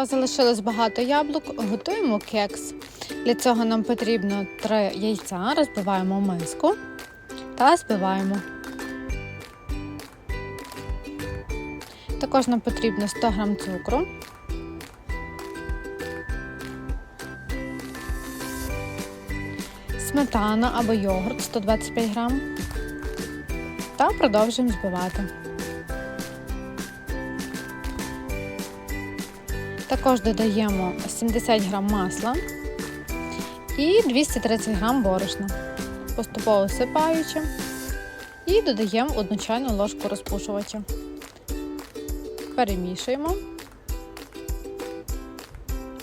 вас залишилось багато яблук, готуємо кекс. Для цього нам потрібно 3 яйця, розбиваємо в миску та збиваємо. Також нам потрібно 100 г цукру. Сметана або йогурт 125 г. Та продовжуємо збивати. Також додаємо 70 г масла і 230 г борошна, поступово всипаючи, і додаємо 1 чайну ложку розпушувача. Перемішуємо.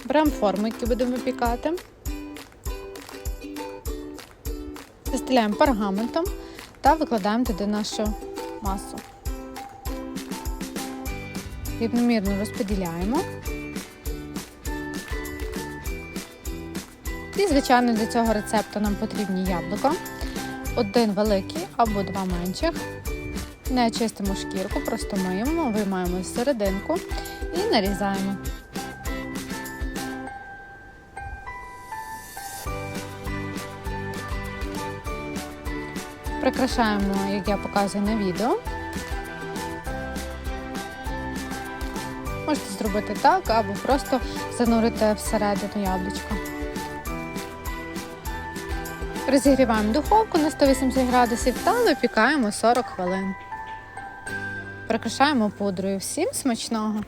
Беремо форму, які будемо випікати. Застеляємо пергаментом та викладаємо туди нашу масу. Рівномірно розподіляємо. І, звичайно, для цього рецепту нам потрібні яблука. Один великий або два менших. Не чистимо шкірку, просто миємо, виймаємо серединку і нарізаємо. Прикрашаємо, як я показую на відео. Можете зробити так, або просто занурити всередину яблучко. Розігріваємо духовку на 180 градусів та випікаємо 40 хвилин. Прикрашаємо пудрою. Всім смачного!